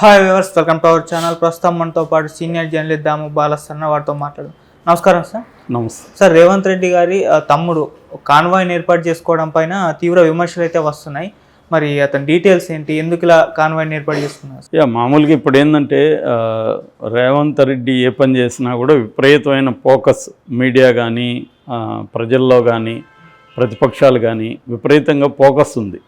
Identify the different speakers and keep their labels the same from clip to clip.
Speaker 1: Hi viewers welcome to our channel ప్రస్తుతం మనతో పాటు సీనియర్ జర్నలిస్ట్ దాము బాలసన్న వారితో మాట్లాడు. నమస్కారం సార్.
Speaker 2: నమస్తే.
Speaker 1: సార్ రేవంత్ రెడ్డి గారి తమ్ముడు కాన్వాయ్ని ఏర్పాటు చేసుకోవడం పైన తీవ్ర విమర్శలు అయితే వస్తున్నాయి. మరి అతని డీటెయిల్స్ ఏంటి? ఎందుకు ఇలా కాన్వాయ్ని ఏర్పాటు చేసుకున్నారు?
Speaker 2: యా మామూలుగా ఇప్పుడు ఏంటంటే రేవంత్ రెడ్డి ఏ పని చేసినా కూడా విపరీతమైన ఫోకస్ మీడియా కానీ ప్రజల్లో కానీ ప్రతిపక్షాలు కానీ విపరీతంగా ఫోకస్ ఉంది.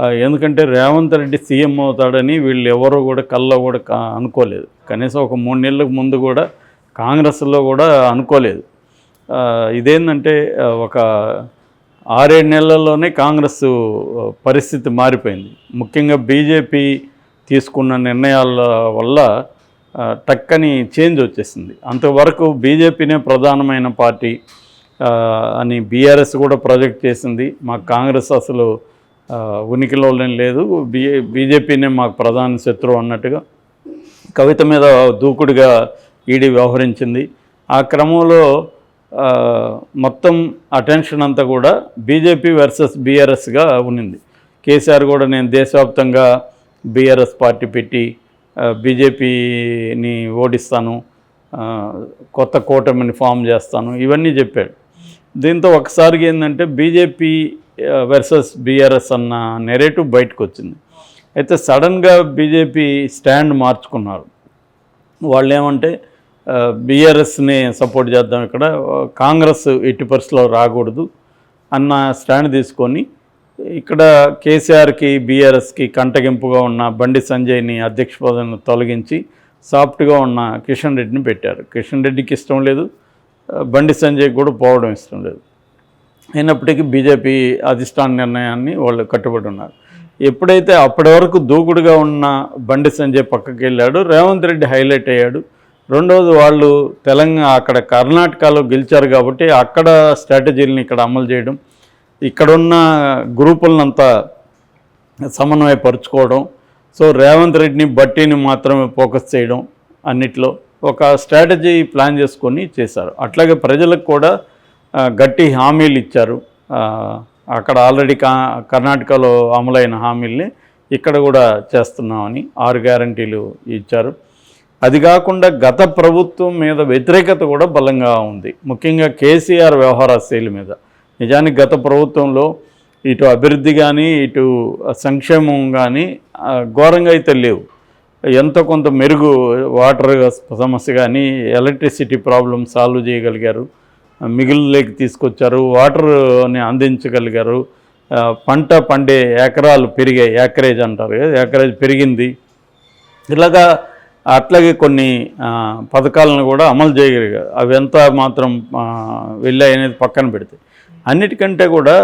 Speaker 2: ఎందుకంటే రేవంత్ రెడ్డి సీఎం అవుతాడని వీళ్ళు ఎవరూ కూడా కల్లో కూడా కా- అనుకోలేదు. కనీసం ఒక మూడు నెలలకు ముందు కూడా కాంగ్రెస్లో కూడా అనుకోలేదు. ఇదేంటంటే ఒక ఆరేడు నెలల్లోనే కాంగ్రెస్ పరిస్థితి మారిపోయింది. ముఖ్యంగా బీజేపీ తీసుకున్న నిర్ణయాల వల్ల టక్కని చేంజ్ వచ్చేసింది. అంతవరకు బీజేపీనే ప్రధానమైన పార్టీ అని బీఆర్ఎస్ కూడా ప్రొజెక్ట్ చేసింది. మాకు కాంగ్రెస్ అసలు ఉనికిలో లేదు. బీ బీజేపీనే మాకు ప్రధాన శత్రువు అన్నట్టుగా కవిత మీద దూకుడుగా ఈడీ వ్యవహరించింది. ఆ క్రమంలో మొత్తం అటెన్షన్ అంతా కూడా బీజేపీ వర్సెస్ బీఆర్ఎస్గా ఉన్నింది. కేసీఆర్ కూడా నేను దేశవ్యాప్తంగా బీఆర్ఎస్ పార్టీ పెట్టి బీజేపీని ఓడిస్తాను కొత్త కూటమిని ఫామ్ చేస్తాను ఇవన్నీ చెప్పాడు. దీంతో ఒకసారిగా ఏంటంటే బీజేపీ వర్సెస్ బీఆర్ఎస్ అన్న నెరేటివ్ బయటకు వచ్చింది అయితే సడన్గా బీజేపీ స్టాండ్ మార్చుకున్నారు. వాళ్ళు ఏమంటే బీఆర్ఎస్ని సపోర్ట్ చేద్దాం ఇక్కడ కాంగ్రెస్ ఎట్టి పరిస్థితిలో రాకూడదు అన్న స్టాండ్ తీసుకొని ఇక్కడ కేసీఆర్కి బీఆర్ఎస్కి కంటగింపుగా ఉన్న బండి సంజయ్ని అధ్యక్ష పదవిని తొలగించి సాఫ్ట్గా ఉన్న కిషన్ రెడ్డిని పెట్టారు. కిషన్ రెడ్డికి ఇష్టం లేదు బండి సంజయ్ కూడా పోవడం ఇష్టం లేదు. అయినప్పటికీ బీజేపీ అధిష్టాన నిర్ణయాన్ని వాళ్ళు కట్టుబడి ఉన్నారు. ఎప్పుడైతే అప్పటి వరకు దూకుడుగా ఉన్న బండి సంజయ్ పక్కకి వెళ్ళాడు రేవంత్ రెడ్డి హైలైట్ అయ్యాడు. రెండవది వాళ్ళు తెలంగాణ అక్కడ కర్ణాటకలో గెలిచారు కాబట్టి అక్కడ స్ట్రాటజీలను ఇక్కడ అమలు చేయడం ఇక్కడున్న గ్రూపులనంతా సమన్వయపరుచుకోవడం సో రేవంత్ రెడ్డిని బట్టీని మాత్రమే ఫోకస్ చేయడం అన్నిట్లో ఒక స్ట్రాటజీ ప్లాన్ చేసుకొని చేశారు. అట్లాగే ప్రజలకు కూడా గట్టి హామీలు ఇచ్చారు. అక్కడ ఆల్రెడీ కా కర్ణాటకలో అమలైన హామీల్ని ఇక్కడ కూడా చేస్తున్నామని ఆరు గ్యారంటీలు ఇచ్చారు. అది కాకుండా గత ప్రభుత్వం మీద వ్యతిరేకత కూడా బలంగా ఉంది. ముఖ్యంగా కేసీఆర్ వ్యవహార శైలి మీద. నిజానికి గత ప్రభుత్వంలో ఇటు అభివృద్ధి కానీ ఇటు సంక్షేమం కానీ ఘోరంగా అయితే లేవు. ఎంతో కొంత మెరుగు వాటర్ సమస్య కానీ ఎలక్ట్రిసిటీ ప్రాబ్లం సాల్వ్ చేయగలిగారు. మిగులులోకి తీసుకొచ్చారు వాటర్ని అందించగలిగారు. పంట పండే ఎకరాలు పెరిగాయి ఏకరేజ్ అంటారు కదా ఏకరేజ్ పెరిగింది. ఇలాగా అట్లాగే కొన్ని పథకాలను కూడా అమలు చేయగలిగారు. అవి ఎంత మాత్రం వెళ్ళాయి అనేది పక్కన పెడితే. అన్నిటికంటే కూడా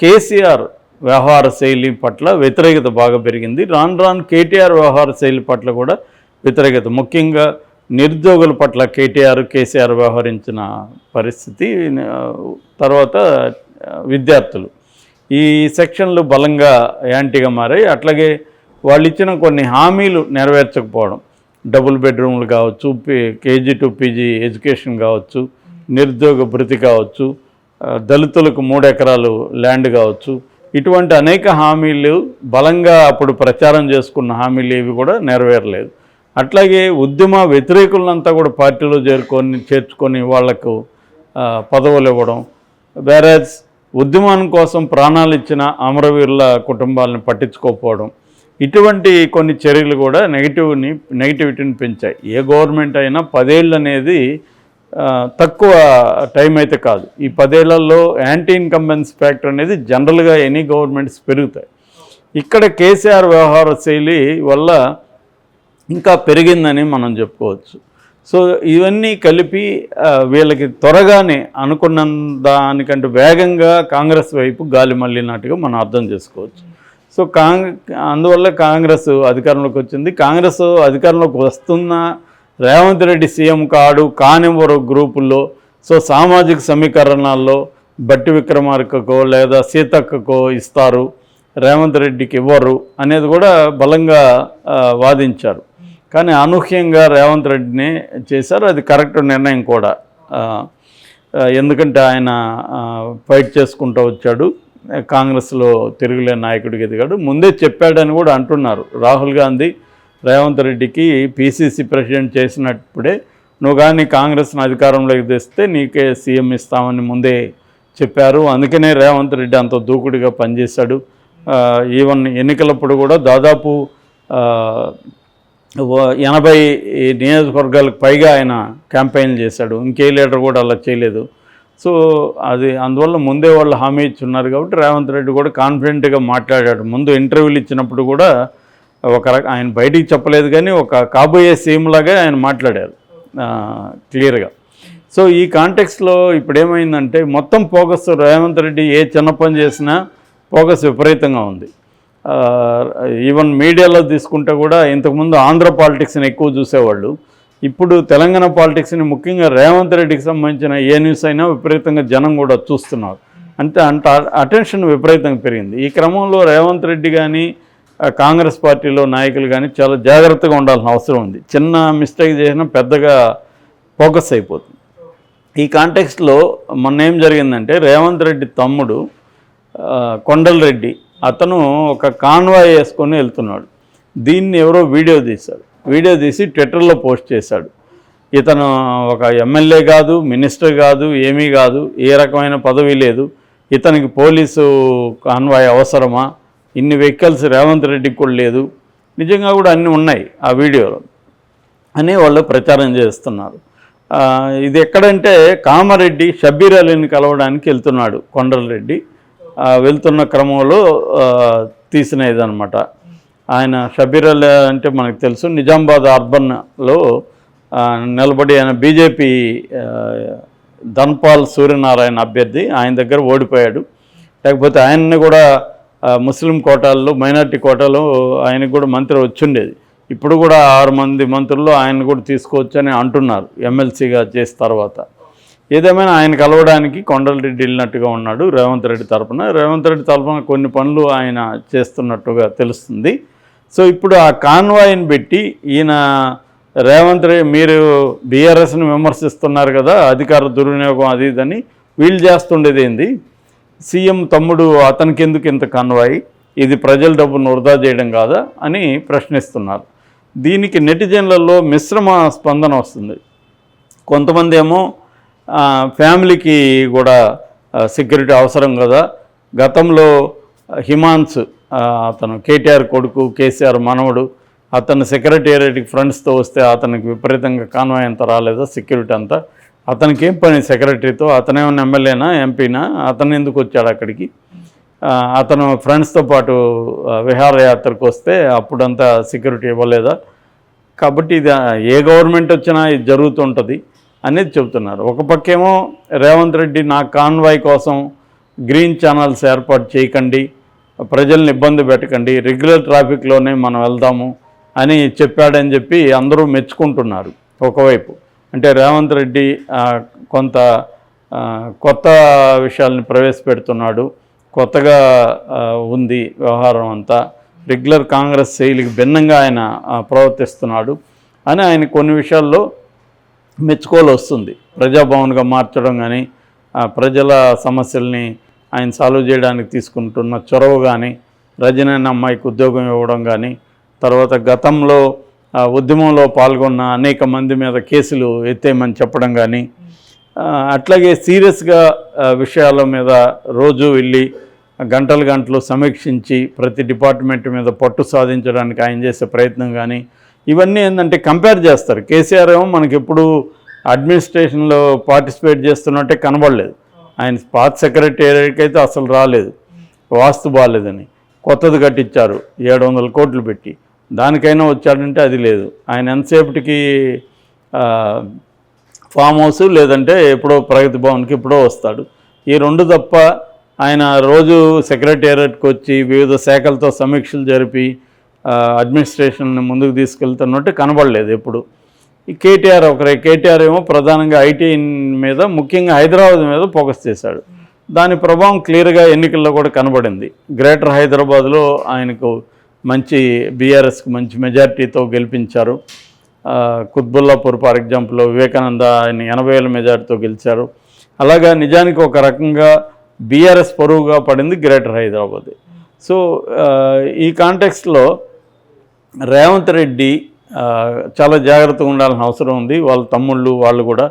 Speaker 2: కేసీఆర్ వ్యవహార శైలి పట్ల వ్యతిరేకత బాగా పెరిగింది. రాను రాను కేటీఆర్ వ్యవహార శైలి పట్ల కూడా వ్యతిరేకత. ముఖ్యంగా నిరుద్యోగుల పట్ల కేటీఆర్ కేసీఆర్ వ్యవహరించిన పరిస్థితి తర్వాత విద్యార్థులు. ఈ సెక్షన్లు బలంగా యాంటీగా మారాయి. అట్లాగే వాళ్ళు ఇచ్చిన కొన్ని హామీలు నెరవేర్చకపోవడం. డబుల్ బెడ్రూమ్లు కావచ్చు కేజీ టు పీజీ ఎడ్యుకేషన్ కావచ్చు నిరుద్యోగ భృతి కావచ్చు దళితులకు మూడు ఎకరాలు ల్యాండ్ కావచ్చు. ఇటువంటి అనేక హామీలు బలంగా అప్పుడు ప్రచారం చేసుకున్న హామీలు ఏవి కూడా నెరవేరలేదు. అట్లాగే ఉద్యమ వ్యతిరేకులంతా కూడా పార్టీలో చేరుకొని చేర్చుకొని వాళ్ళకు పదవులు ఇవ్వడం. వేరేజ్ ఉద్యమం కోసం ప్రాణాలు ఇచ్చిన అమరవీరుల కుటుంబాలను పట్టించుకోకపోవడం. ఇటువంటి కొన్ని చర్యలు కూడా నెగిటివ్ని నెగిటివిటీని పెంచాయి. ఏ గవర్నమెంట్ అయినా పదేళ్ళు అనేది తక్కువ టైం అయితే కాదు. ఈ పదేళ్ళలో యాంటీ ఇన్కంబెన్స్ ఫ్యాక్టర్ అనేది జనరల్గా ఎనీ గవర్నమెంట్స్ పెరుగుతాయి. ఇక్కడ కేసీఆర్ వ్యవహార శైలి వల్ల ఇంకా పెరిగిందని మనం చెప్పుకోవచ్చు. సో ఇవన్నీ కలిపి వీళ్ళకి త్వరగానే అనుకున్న దానికంటే వేగంగా కాంగ్రెస్ వైపు గాలి మళ్ళినట్టుగా మనం అర్థం చేసుకోవచ్చు. సో కాంగ్ అందువల్ల కాంగ్రెస్ అధికారంలోకి వచ్చింది. కాంగ్రెస్ అధికారంలోకి వస్తున్న రేవంత్ రెడ్డి సీఎం కాడు కానివ్వరు గ్రూపుల్లో. సో సామాజిక సమీకరణాల్లో బట్టి విక్రమార్కకో లేదా సీతక్కకో ఇస్తారు. రేవంత్ రెడ్డికి ఇవ్వరు అనేది కూడా బలంగా వాదించారు. కానీ అనూహ్యంగా రేవంత్ రెడ్డిని చేశారు. అది కరెక్ట్ నిర్ణయం కూడా. ఎందుకంటే ఆయన ఫైట్ చేసుకుంటూ వచ్చాడు. కాంగ్రెస్లో తిరుగులే నాయకుడికి ఎదిగాడు. ముందే చెప్పాడని కూడా అంటున్నారు. రాహుల్ గాంధీ రేవంత్ రెడ్డికి పీసీసీ ప్రెసిడెంట్ చేసినప్పుడే నువ్వు కానీ కాంగ్రెస్ను అధికారంలోకి తెస్తే నీకే సీఎం ఇస్తామని ముందే చెప్పారు. అందుకనే రేవంత్ రెడ్డి అంత దూకుడిగా పనిచేశాడు. ఈవెన్ ఎన్నికలప్పుడు కూడా దాదాపు ఎనభై నియోజకవర్గాలకు పైగా ఆయన క్యాంపెయిన్ చేశాడు. ఇంకే లీడర్ కూడా అలా చేయలేదు. సో అది అందువల్ల ముందే వాళ్ళు హామీ ఇచ్చున్నారు కాబట్టి రేవంత్ రెడ్డి కూడా కాన్ఫిడెంట్గా మాట్లాడాడు. ముందు ఇంటర్వ్యూలు ఇచ్చినప్పుడు కూడా ఒక ఆయన బయటికి చెప్పలేదు కానీ ఒక కాబోయే సీఎం లాగా ఆయన మాట్లాడారు. క్లియర్గా. సో ఈ కాంటెక్స్లో ఇప్పుడు ఏమైందంటే మొత్తం ఫోకస్ రేవంత్ రెడ్డి ఏ చిన్న పని చేసినా ఫోకస్ విపరీతంగా ఉంది. ఈవెన్ మీడియాలో తీసుకుంటే కూడా ఇంతకుముందు ఆంధ్ర పాలిటిక్స్ని ఎక్కువ చూసేవాళ్ళు. ఇప్పుడు తెలంగాణ పాలిటిక్స్ని ముఖ్యంగా రేవంత్ రెడ్డికి సంబంధించిన ఏ న్యూస్ అయినా విపరీతంగా జనం కూడా చూస్తున్నారు. అంటే అంత అటెన్షన్ విపరీతంగా పెరిగింది. ఈ క్రమంలో రేవంత్ రెడ్డి కానీ కాంగ్రెస్ పార్టీలో నాయకులు కానీ చాలా జాగ్రత్తగా ఉండాల్సిన అవసరం ఉంది. చిన్న మిస్టేక్ చేసినా పెద్దగా ఫోకస్ అయిపోతుంది. ఈ కాంటెక్స్ట్లో మొన్న ఏం జరిగిందంటే రేవంత్ రెడ్డి తమ్ముడు కొండల్ రెడ్డి అతను ఒక కాన్వాయ్ వేసుకొని వెళ్తున్నాడు. దీన్ని ఎవరో వీడియో తీశాడు. వీడియో తీసి ట్విట్టర్లో పోస్ట్ చేశాడు. ఇతను ఒక ఎమ్మెల్యే కాదు మినిస్టర్ కాదు ఏమీ కాదు ఏ రకమైన పదవి లేదు. ఇతనికి పోలీసు కాన్వాయ్ అవసరమా? ఇన్ని వెహికల్స్ రేవంత్ రెడ్డికి కూడా లేదు. నిజంగా కూడా అన్నీ ఉన్నాయి ఆ వీడియోలో అని వాళ్ళు ప్రచారం చేస్తున్నారు. ఇది ఎక్కడంటే కామారెడ్డి షబ్బీర్ అలీని కలవడానికి వెళ్తున్నాడు కొండలరెడ్డి. వెళ్తున్న క్రమంలో తీసిన ఇదనమాట ఆయన షబ్బీర్ అలీ అంటే మనకు తెలుసు నిజామాబాద్ అర్బన్లో నిలబడి ఆయన బీజేపీ ధన్పాల్ సూర్యనారాయణ అభ్యర్థి ఆయన దగ్గర ఓడిపోయాడు. లేకపోతే ఆయన్ని కూడా ముస్లిం కోటాల్లో మైనార్టీ కోటాలో ఆయనకు కూడా మంత్రి వచ్చిండేది. ఇప్పుడు కూడా ఆరు మంది మంత్రులు ఆయన కూడా తీసుకోవచ్చని అంటున్నారు ఎమ్మెల్సీగా చేసిన తర్వాత. ఏదేమైనా ఆయన కలవడానికి కొండలరెడ్డి వెళ్ళినట్టుగా ఉన్నాడు రేవంత్ రెడ్డి తరపున. రేవంత్ రెడ్డి తరపున కొన్ని పనులు ఆయన చేస్తున్నట్టుగా తెలుస్తుంది. సో ఇప్పుడు ఆ కాన్వాయిని పెట్టి ఈయన రేవంత్ రెడ్డి మీరు బీఆర్ఎస్ని విమర్శిస్తున్నారు కదా అధికార దుర్వినియోగం అది ఇదని వీళ్ళు చేస్తుండేది ఏంది? సీఎం తమ్ముడు అతనికి ఎందుకు ఇంత కాన్వాయి? ఇది ప్రజల డబ్బును వృధా చేయడం కాదా అని ప్రశ్నిస్తున్నారు. దీనికి నెటిజన్లలో మిశ్రమ స్పందన వస్తుంది. కొంతమంది ఏమో ఫ్యామిలీకి కూడా సెక్యూరిటీ అవసరం కదా. గతంలో హిమాన్స్ అతను కేటీఆర్ కొడుకు కేసీఆర్ మనవడు అతను సెక్రటేరియట్కి ఫ్రెండ్స్తో వస్తే అతనికి విపరీతంగా కాన్వాయ్ అంత రాలేదా సెక్యూరిటీ అంతా? అతనికి ఏం పని సెక్రటరీతో అతనేమన్నా ఎమ్మెల్యేనా ఎంపీనా? అతను ఎందుకు వచ్చాడు అక్కడికి? అతను ఫ్రెండ్స్తో పాటు విహారయాత్రకు వస్తే అప్పుడంతా సెక్యూరిటీ ఇవ్వలేదా? కాబట్టి ఇది ఏ గవర్నమెంట్ వచ్చినా ఇది జరుగుతుంటుంది. అనేది చెబుతున్నారు. ఒక పక్కేమో రేవంత్ రెడ్డి నా కాన్వాయ్ కోసం గ్రీన్ ఛానల్స్ ఏర్పాటు చేయకండి ప్రజల్ని ఇబ్బంది పెట్టకండి రెగ్యులర్ ట్రాఫిక్లోనే మనం వెళ్దాము అని చెప్పాడని చెప్పి అందరూ మెచ్చుకుంటున్నారు ఒకవైపు. అంటే రేవంత్ రెడ్డి కొంత కొత్త విషయాల్ని ప్రవేశపెడుతున్నాడు కొత్తగా ఉంది వ్యవహారం అంతా. రెగ్యులర్ కాంగ్రెస్ శైలికి భిన్నంగా ఆయన ప్రవర్తిస్తున్నాడు అని ఆయన కొన్ని విషయాల్లో మెచ్చుకోలు వస్తుంది. ప్రజాభవన్గా మార్చడం కానీ ప్రజల సమస్యల్ని ఆయన సాల్వ్ చేయడానికి తీసుకుంటున్న చొరవ కానీ రజనీ అమ్మాయికి ఉద్యోగం ఇవ్వడం కానీ తర్వాత గతంలో ఉద్యమంలో పాల్గొన్న అనేక మంది మీద కేసులు ఎత్తేయమని చెప్పడం కానీ అట్లాగే సీరియస్గా విషయాల మీద రోజు వెళ్ళి గంటలు గంటలు సమీక్షించి ప్రతి డిపార్ట్మెంట్ మీద పట్టు సాధించడానికి ఆయన చేసే ప్రయత్నం కానీ ఇవన్నీ ఏంటంటే కంపేర్ చేస్తారు. కేసీఆర్ ఏమో మనకి ఎప్పుడు అడ్మినిస్ట్రేషన్లో పార్టిసిపేట్ చేస్తున్నట్టే కనబడలేదు. ఆయన పాత సెక్రటేరియట్కి అయితే అసలు రాలేదు. వాస్తు బాగాలేదని కొత్తది కట్టించారు. ఏడు వందల కోట్లు పెట్టి. దానికైనా వచ్చాడంటే అది లేదు. ఆయన ఎంతసేపటికి ఫామ్ హౌస్ లేదంటే ఎప్పుడో ప్రగతి భవన్కి ఎప్పుడో వస్తాడు. ఈ రెండు తప్ప ఆయన రోజు సెక్రటేరియట్కి వచ్చి వివిధ శాఖలతో సమీక్షలు జరిపి అడ్మినిస్ట్రేషన్ని ముందుకు తీసుకెళ్తున్నట్టు కనబడలేదు ఎప్పుడు. ఈ కేటీఆర్ ఒకరే కేటీఆర్ ఏమో ప్రధానంగా ఐటీ మీద ముఖ్యంగా హైదరాబాద్ మీద ఫోకస్ చేశాడు. దాని ప్రభావం క్లియర్గా ఎన్నికల్లో కూడా కనబడింది. గ్రేటర్ హైదరాబాద్లో ఆయనకు మంచి బీఆర్ఎస్కి మంచి మెజారిటీతో గెలిపించారు. కుత్బుల్లాపూర్ ఫర్ ఎగ్జాంపుల్ వివేకానంద ఆయన ఎనభై వేల మెజార్టీతో గెలిచారు. అలాగా నిజానికి ఒక రకంగా బీఆర్ఎస్ పరువుగా పడింది గ్రేటర్ హైదరాబాద్. సో ఈ కాంటెక్స్ట్లో రేవంత్ రెడ్డి చాలా జాగ్రత్తగా ఉండాల్సిన అవసరం ఉంది. వాళ్ళ తమ్ముళ్ళు వాళ్ళు కూడా.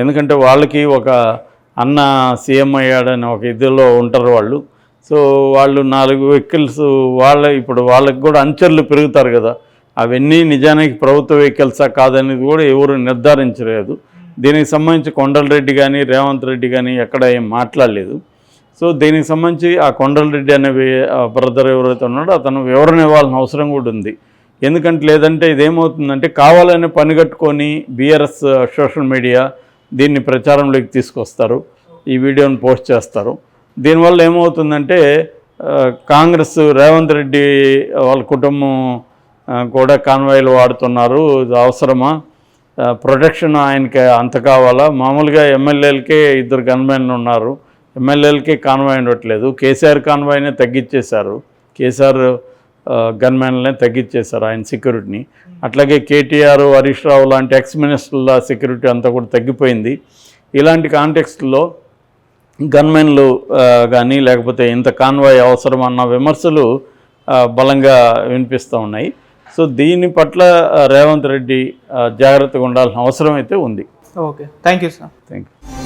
Speaker 2: ఎందుకంటే వాళ్ళకి ఒక అన్న సీఎం అయ్యాడని ఒక ఇదిలో ఉంటారు వాళ్ళు. సో వాళ్ళు నాలుగు వెహికల్స్ వాళ్ళ ఇప్పుడు వాళ్ళకి కూడా అంచర్లు పెరుగుతారు కదా. అవన్నీ నిజానికి ప్రభుత్వ వెహికల్సా కాదనేది కూడా ఎవరు నిర్ధారించలేదు. దీనికి సంబంధించి కొండలరెడ్డి కానీ రేవంత్ రెడ్డి కానీ ఎక్కడ ఏం మాట్లాడలేదు. సో దీనికి సంబంధించి ఆ కొండలరెడ్డి అనే బ్రదర్ ఎవరైతే ఉన్నాడో అతను వివరణ ఇవ్వాల్సిన అవసరం కూడా ఉంది. ఎందుకంటే లేదంటే ఇదేమవుతుందంటే కావాలని పని కట్టుకొని బీఆర్ఎస్ సోషల్ మీడియా దీన్ని ప్రచారంలోకి తీసుకొస్తారు. ఈ వీడియోను పోస్ట్ చేస్తారు. దీనివల్ల ఏమవుతుందంటే కాంగ్రెస్ రేవంత్ రెడ్డి వాళ్ళ కుటుంబం కూడా కాన్వాయ్లు వాడుతున్నారు. ఇది అవసరమా? ప్రొటెక్షన్ ఆయనకి అంత కావాలా? మామూలుగా ఎమ్మెల్యేలకే ఇద్దరు గన్మెన్లు ఉన్నారు. ఎమ్మెల్యేలకే కాన్వాయ్ ఉండట్లేదు. కేసీఆర్ కాన్వాయ్నే తగ్గించేశారు కేసీఆర్ గన్మెన్లనే తగ్గించేశారు ఆయన సెక్యూరిటీని అట్లాగే కేటీఆర్ హరీష్ రావు లాంటి ఎక్స్ మినిస్టర్ల సెక్యూరిటీ అంతా కూడా తగ్గిపోయింది. ఇలాంటి కాంటెక్స్ట్లో గన్మెన్లు కానీ లేకపోతే ఇంత కాన్వాయ్ అవసరం అన్న విమర్శలు బలంగా వినిపిస్తూ ఉన్నాయి. సో దీని పట్ల రేవంత్ రెడ్డి జాగ్రత్తగా ఉండాల్సిన అవసరం అయితే ఉంది.
Speaker 1: Okay. Thank you sir.
Speaker 2: Thank you